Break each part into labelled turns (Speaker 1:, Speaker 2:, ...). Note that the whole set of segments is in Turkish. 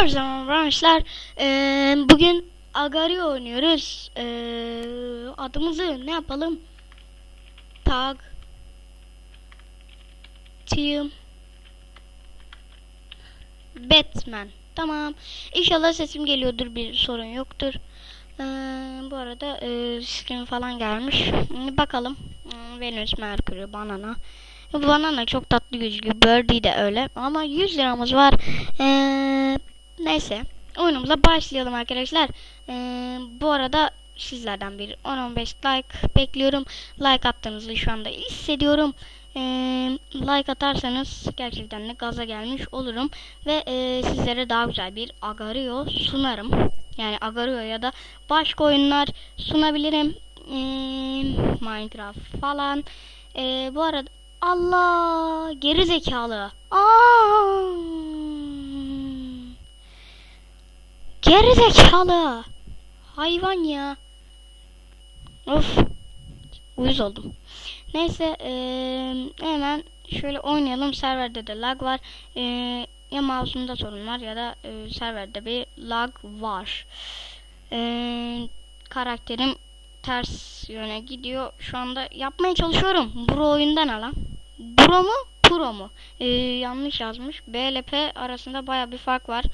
Speaker 1: Herkese merhaba arkadaşlar. Ee, bugün Agario oynuyoruz. Ee, adımızı ne yapalım? Tag Team Batman. Tamam. İnşallah sesim geliyordur. Bir sorun yoktur. Ee, bu arada e, skin falan gelmiş. Hmm, Bakalım. Hmm, Venüs, Merkür, Banana. Bu Banana çok tatlı gözüküyor. Birdie de öyle. Ama 100 liramız var. Ee, neyse. Oyunumuza başlayalım arkadaşlar. Ee, bu arada sizlerden bir 10-15 like bekliyorum. Like attığınızı şu anda hissediyorum. Ee, like atarsanız gerçekten de gaza gelmiş olurum. Ve e, sizlere daha güzel bir Agario sunarım. Yani Agario ya da başka oyunlar sunabilirim. Ee, Minecraft falan. Ee, bu arada Allah geri zekalı. Aa! Geri zekalı. Hayvan ya. Of. Uyuz oldum. Neyse eee, hemen şöyle oynayalım. Serverde de lag var. Eee, ya mouse'umda sorun var ya da eee, serverde bir lag var. Eee, karakterim ters yöne gidiyor. Şu anda yapmaya çalışıyorum. Bro oyundan alan. Bro mu? Pro mu? Ee, yanlış yazmış. B ile P arasında baya bir fark var.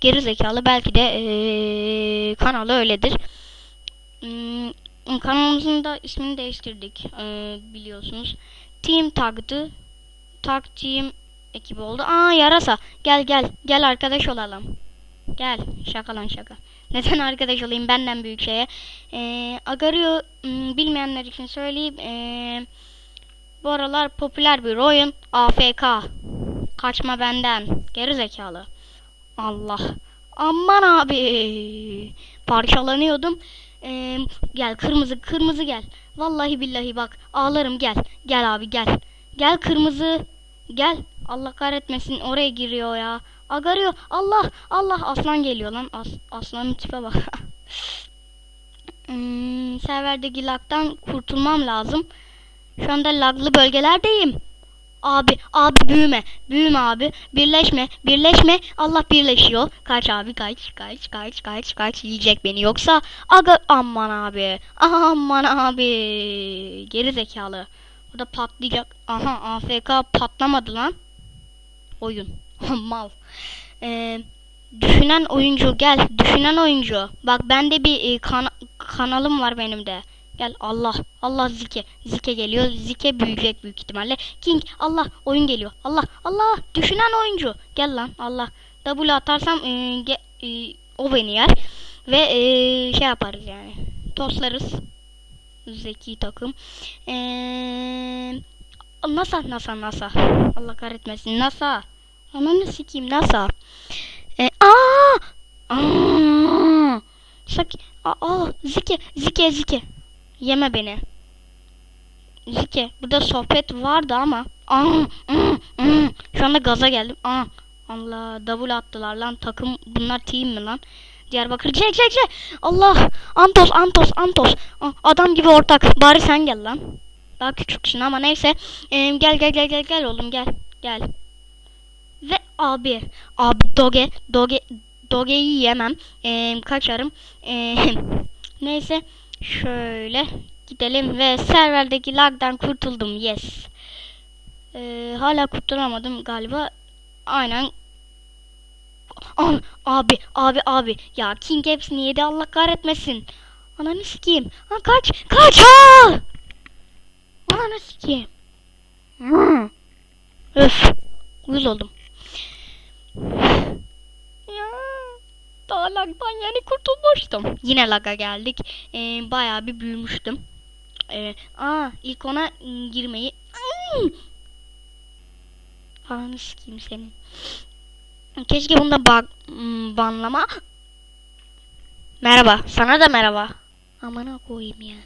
Speaker 1: Geri zekalı belki de ee, kanalı öyledir. Hmm, kanalımızın da ismini değiştirdik ee, biliyorsunuz. Team Tag'dı. Tag Team ekibi oldu. Aa yarasa. Gel gel. Gel arkadaş olalım. Gel. Şaka lan şaka. Neden arkadaş olayım benden büyük şeye. Ee, Agario hmm, bilmeyenler için söyleyeyim. Ee, bu aralar popüler bir oyun. AFK. Kaçma benden. Geri zekalı. Allah. Aman abi. Parçalanıyordum. Ee, gel kırmızı kırmızı gel. Vallahi billahi bak ağlarım gel. Gel abi gel. Gel kırmızı. Gel. Allah kahretmesin oraya giriyor ya. Agarıyor. Allah Allah aslan geliyor lan. As, aslanın tipe bak. hmm, serverdeki lag'dan kurtulmam lazım. Şu anda laglı bölgelerdeyim. Abi, abi büyüme. Büyüme abi. Birleşme, birleşme. Allah birleşiyor. Kaç abi, kaç, kaç, kaç, kaç, kaç. Yiyecek beni yoksa. Aga, aman abi. Aman abi. Geri zekalı. Bu da patlayacak. Aha, AFK patlamadı lan. Oyun. Mal. Ee, düşünen oyuncu gel. Düşünen oyuncu. Bak bende bir e, kana- kanalım var benim de. Gel Allah. Allah Zike. Zike geliyor. Zike büyüyecek büyük ihtimalle. King Allah oyun geliyor. Allah Allah düşünen oyuncu. Gel lan Allah. W atarsam e, ge- e, o beni yer. Ve e, şey yaparız yani. Toslarız. Zeki takım. Eee NASA NASA NASA. Allah kahretmesin NASA. Ananı sikeyim NASA. E, aa! Aa! Sak aa, Zike Zike Zike. Yeme beni. Zike burada sohbet vardı ama. Aa, aa, aa. Şu anda gaza geldim. Aa, Allah double attılar lan takım bunlar team mi lan? Diyarbakır çek çek çek. Allah Antos Antos Antos. Adam gibi ortak. Bari sen gel lan. Daha küçüksün ama neyse. Ee, gel gel gel gel gel oğlum gel. Gel. Ve abi. Abi doge. Doge. Doge'yi yemem. Ee, kaçarım. Ee, neyse. Şöyle gidelim ve serverdeki lag'dan kurtuldum. Yes. Ee, hala kurtulamadım galiba. Aynen. An, abi abi abi. Ya King hepsini yedi Allah kahretmesin. Ananı sikeyim. Ha, kaç kaç ha. Ananı sikeyim. Öf. Uyuz oldum. Daha lagdan yeni kurtulmuştum. Yine laga geldik. Ee, bayağı bir büyümüştüm. Ee, aa ilk ona girmeyi... Hmm. Ananı sikeyim senin. Keşke bunda bak banlama. Merhaba. Sana da merhaba. Amına koyayım ya.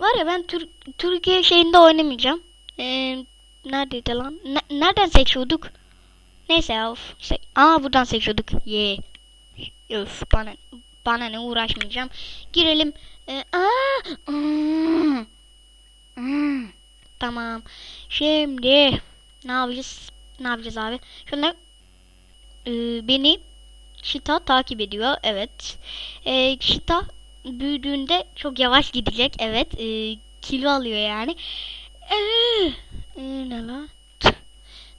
Speaker 1: Var ya ben Tür Türkiye şeyinde oynamayacağım. Ee, neredeydi lan? Ne- nereden seçiyorduk? Neyse. Of. Se- Aa buradan seçiyorduk. Ye. Öf bana bana ne uğraşmayacağım. Girelim. Ee, aa. Tamam. Şimdi ne yapacağız? Ne yapacağız abi? Şöyle e, beni Şita takip ediyor. Evet. Ee, Şita büyüdüğünde çok yavaş gidecek. Evet. Ee, kilo alıyor yani. Ee, ee, ne lan?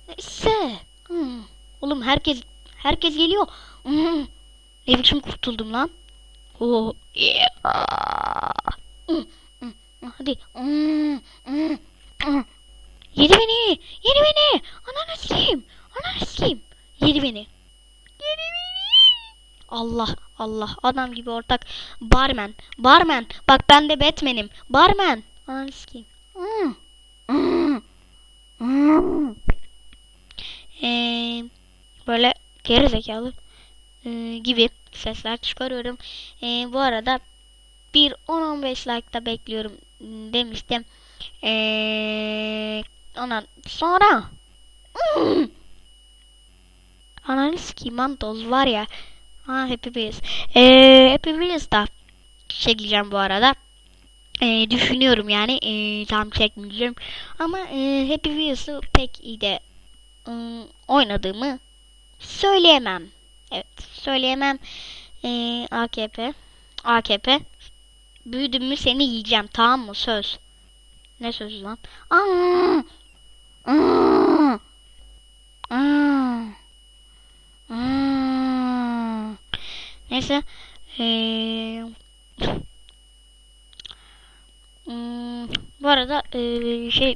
Speaker 1: Neyse. Hmm. Oğlum herkes herkes geliyor. Hmm. Ne biçim kurtuldum lan? Oh. Hadi. Yedi beni. Yedi beni. Ananı sikeyim. Ananı sikeyim. Yedi beni. Yedi beni. Allah Allah adam gibi ortak barmen barmen bak ben de Batman'im barmen ananı sikeyim. Ee, böyle geri zekalı gibi sesler çıkarıyorum. Ee, bu arada bir 10-15 like da bekliyorum demiştim. Ee, ondan sonra Hmm. Ananı sikeyim lan doz var ya. Ha Happy Wheels. Ee, Happy Wheels'da çekeceğim bu arada. Ee, düşünüyorum yani. Ee, tam çekmeyeceğim. Ama e, Happy Wheels'ı pek iyi de ım, oynadığımı söyleyemem. Evet söyleyemem. Ee, AKP. AKP. Büyüdüm mü seni yiyeceğim tamam mı? Söz. Ne sözü lan? Aa! Aa! Aa! Aa! Neyse. Ee, bu arada ee, şey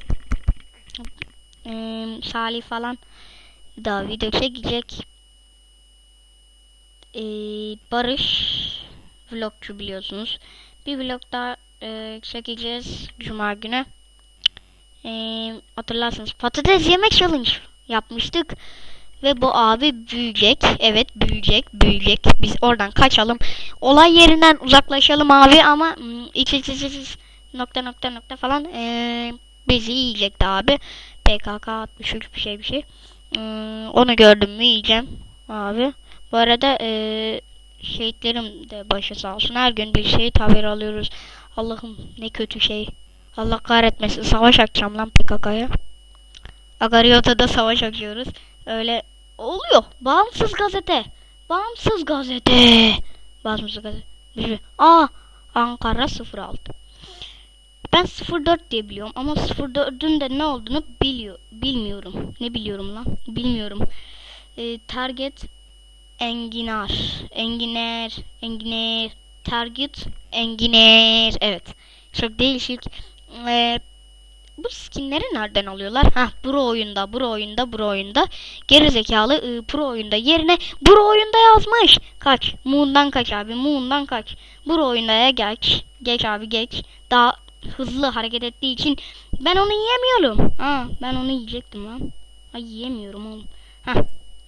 Speaker 1: ee, Salih falan da video çekecek. Ee, Barış vlogcu biliyorsunuz. Bir vlog daha ee, çekeceğiz Cuma günü. Ee, hatırlarsınız patates yemek challenge yapmıştık. Ve bu abi büyüyecek. Evet büyüyecek. Büyüyecek. Biz oradan kaçalım. Olay yerinden uzaklaşalım abi ama hmm, iç iç iç iç nokta nokta nokta falan ee, bizi yiyecekti abi. PKK 63 bir şey bir şey. Hmm, onu gördüm mü yiyeceğim abi. Bu arada ee, şehitlerim de başı sağ olsun. Her gün bir şehit haberi alıyoruz. Allah'ım ne kötü şey. Allah kahretmesin. Savaş açacağım lan PKK'ya. Agaryota'da savaş açıyoruz. Öyle oluyor. Bağımsız gazete. Bağımsız gazete. Bağımsız gazete. Aa Ankara 06. Ben 04 diye biliyorum ama 04'ün de ne olduğunu biliyor bilmiyorum. Ne biliyorum lan? Bilmiyorum. Ee, target enginar. Enginar. Enginar. Target enginar. Evet. Çok değişik. Ee, bu skinleri nereden alıyorlar? Ha, pro oyunda, pro oyunda, pro oyunda. Geri zekalı ıı, pro oyunda yerine pro oyunda yazmış. Kaç? Moon'dan kaç abi? Moon'dan kaç? Pro oyunda ya geç. Geç abi geç. Daha hızlı hareket ettiği için ben onu yiyemiyorum. Ha, ben onu yiyecektim lan. Ay yiyemiyorum oğlum. Ha.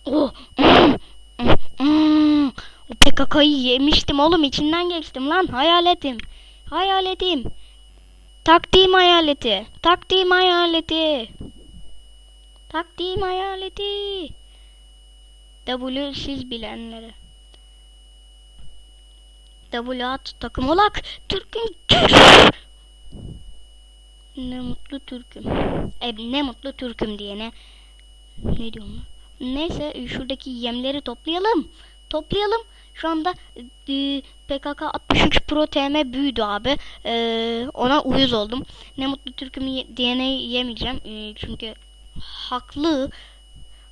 Speaker 1: Oh. Mm, mm, mm. O PKK'yı yemiştim oğlum içinden geçtim lan hayaletim. Hayaletim. Taktiğim hayaleti. Taktiğim hayaleti. Taktiğim hayaleti. W siz bilenlere. W at takım olak. Türk'üm Türk. Ne mutlu Türk'üm. E, ne mutlu Türk'üm diyene. Ne diyorum lan? Neyse e, şuradaki yemleri toplayalım. Toplayalım. Şu anda e, PKK 63 Pro TM büyüdü abi. E, ona uyuz oldum. Ne mutlu Türk'üm diyene yemeyeceğim. E, çünkü haklı.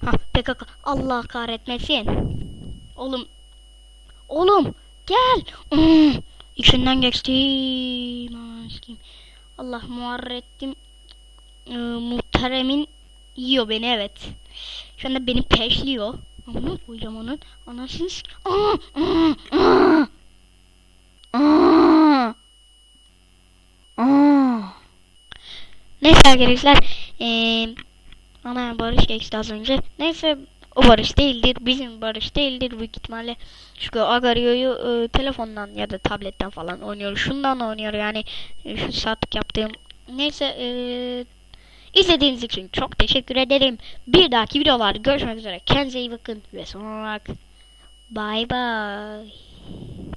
Speaker 1: Ha PKK Allah kahretmesin. Oğlum. Oğlum gel. Hmm, içinden geçtim. Allah muharrettim. E, muhteremin yiyor beni evet. Şu anda beni peşliyor. Amına koyacağım onun. Anasını s- Aa, aa, aa. Aa. Aa. Neyse arkadaşlar. Eee ana barış geçti az önce. Neyse o barış değildir. Bizim barış değildir büyük ihtimalle. Çünkü Agario'yu e, telefondan ya da tabletten falan oynuyor. Şundan oynuyor yani. E, şu saatlik yaptığım. Neyse eee İzlediğiniz için çok teşekkür ederim. Bir dahaki videolarda görüşmek üzere. Kendinize iyi bakın ve son olarak bye bye.